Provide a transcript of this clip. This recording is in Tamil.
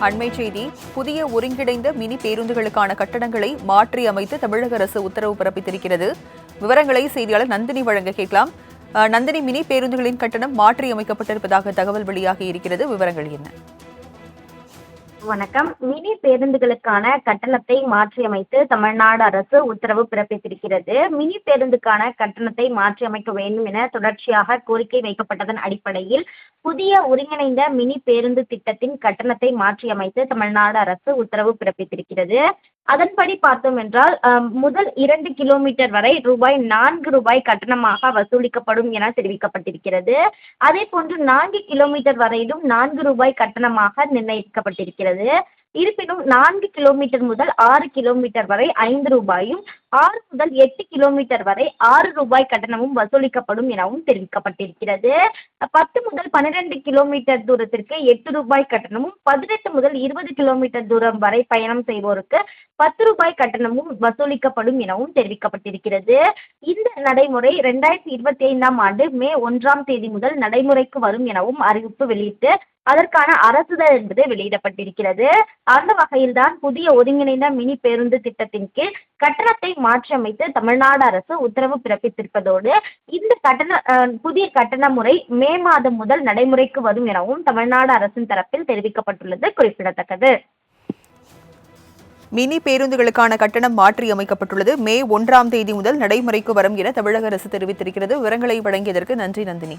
அண்மை செய்தி புதிய ஒருங்கிணைந்த மினி பேருந்துகளுக்கான கட்டணங்களை மாற்றி அமைத்து தமிழக அரசு உத்தரவு பிறப்பித்திருக்கிறது. விவரங்களை செய்தியாளர் நந்தினி வழங்க கேட்கலாம். அஹ், நந்தினி மினி பேருந்துகளின் கட்டணம் மாற்றி அமைக்கப்பட்டிருப்பதாக தகவல் வெளியாகி இருக்கிறது. விவரங்கள் என்ன? வணக்கம். மினி பேருந்துகளுக்கான கட்டணத்தை மாற்றியமைத்து தமிழ்நாடு அரசு உத்தரவு பிறப்பித்திருக்கிறது. மினி பேருந்துக்கான கட்டணத்தை மாற்றியமைக்க வேண்டும் என தொடர்ச்சியாக கோரிக்கை வைக்கப்பட்டதன் அடிப்படையில் புதிய ஒருங்கிணைந்த மினி பேருந்து திட்டத்தின் கட்டணத்தை மாற்றியமைத்து தமிழ்நாடு அரசு உத்தரவு பிறப்பித்திருக்கிறது. அதன்படி பார்த்தோம் என்றால் முதல் இரண்டு கிலோமீட்டர் வரை ரூபாய் நான்கு ரூபாய் கட்டணமாக வசூலிக்கப்படும் என தெரிவிக்கப்பட்டிருக்கிறது. அதே போன்று நான்கு கிலோமீட்டர் வரையிலும் நான்கு ரூபாய் கட்டணமாக நிர்ணயிக்கப்பட்டிருக்கிறது. இருப்பினும் நான்கு கிலோமீட்டர் முதல் ஆறு கிலோமீட்டர் வரை ஐந்து ரூபாயும் ஆறு முதல் எட்டு கிலோமீட்டர் வரை ஆறு ரூபாய் கட்டணமும் வசூலிக்கப்படும் எனவும் தெரிவிக்கப்பட்டிருக்கிறது. பத்து முதல் பன்னிரெண்டு கிலோமீட்டர் தூரத்திற்கு எட்டு ரூபாய் கட்டணமும் பதினெட்டு முதல் இருபது கிலோமீட்டர் தூரம் வரை பயணம் செய்வோருக்கு பத்து ரூபாய் கட்டணமும் வசூலிக்கப்படும் எனவும் தெரிவிக்கப்பட்டிருக்கிறது. இந்த நடைமுறை ரெண்டாயிரத்தி இருபத்தி ஐந்தாம் ஆண்டு மே ஒன்றாம் தேதி முதல் நடைமுறைக்கு வரும் எனவும் அறிவிப்பு வெளியிட்டு அதற்கான அரசுதல் என்பது வெளியிடப்பட்டிருக்கிறது. அந்த வகையில்தான் புதிய ஒருங்கிணைந்த மினி பேருந்து திட்டத்தின் கீழ் கட்டணத்தை மாற்றியமைத்து தமிழ்நாடு அரசு உத்தரவு பிறப்பித்திருப்பதோடு இந்த கட்டண புதிய கட்டண முறை மே மாதம் முதல் நடைமுறைக்கு வரும் எனவும் தமிழ்நாடு அரசின் தரப்பில் தெரிவிக்கப்பட்டுள்ளது குறிப்பிடத்தக்கது. மினி பேருந்துகளுக்கான கட்டணம் மாற்றி அமைக்கப்பட்டுள்ளது மே ஒன்றாம் தேதி முதல் நடைமுறைக்கு வரும் என தமிழக அரசு தெரிவித்திருக்கிறது. விவரங்களை வழங்கியதற்கு நன்றி நந்தினி.